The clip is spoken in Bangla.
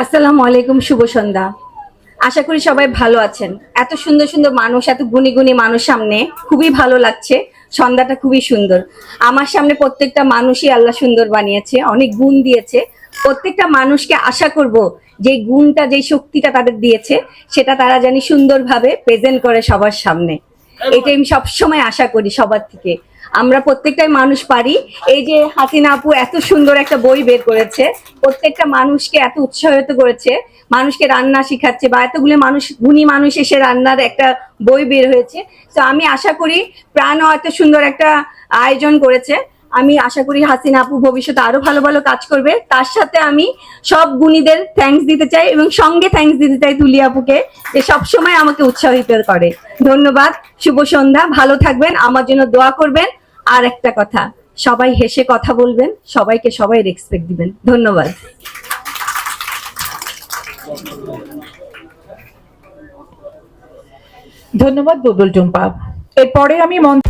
আসসালামু আলাইকুম, শুভ সন্ধ্যা। আশা করি সবাই ভালো আছেন। এত সুন্দর সুন্দর মানুষ, এত গুণী গুণী মানুষ সামনে, খুবই ভালো লাগছে। সন্ধ্যাটা খুবই সুন্দর। আমার সামনে প্রত্যেকটা মানুষই আল্লাহ সুন্দর বানিয়েছে, অনেক গুণ দিয়েছে। প্রত্যেকটা মানুষকে আশা করব যে গুণটা, যে শক্তিটা তাদের দিয়েছে, সেটা তারা জানি সুন্দরভাবে প্রেজেন্ট করে সবার সামনে। এটাই আমি সবসময় আশা করি সবার থেকে। আমরা প্রত্যেকটাই মানুষ পারি। এই যে হাসিনা আপু এত সুন্দর একটা বই বের করেছে, প্রত্যেকটা মানুষকে এত উৎসাহিত করেছে, মানুষকে রান্না শিখাচ্ছে বা এতগুলো মানুষ, গুণী মানুষ এসে রান্নার একটা বই বের হয়েছে। তো আমি আশা করি প্রাণও এত সুন্দর একটা আয়োজন করেছে। আমি আশা করি হাসিনা আপু ভবিষ্যতে আরও ভালো ভালো কাজ করবে। তার সাথে আমি সব গুণীদের থ্যাঙ্কস দিতে চাই এবং সঙ্গে থ্যাঙ্কস দিতে চাই তুলি আপুকে, যে সবসময় আমাকে উৎসাহিত করে। ধন্যবাদ, শুভ সন্ধ্যা, ভালো থাকবেন, আমার জন্য দোয়া করবেন। আর একটা কথা, সবাই হেসে কথা বলবেন, সবাইকে সবাই রেসপেক্ট দিবেন। ধন্যবাদ। ধন্যবাদ বুবুল টুম্পা। এরপরে আমি মঞ্চ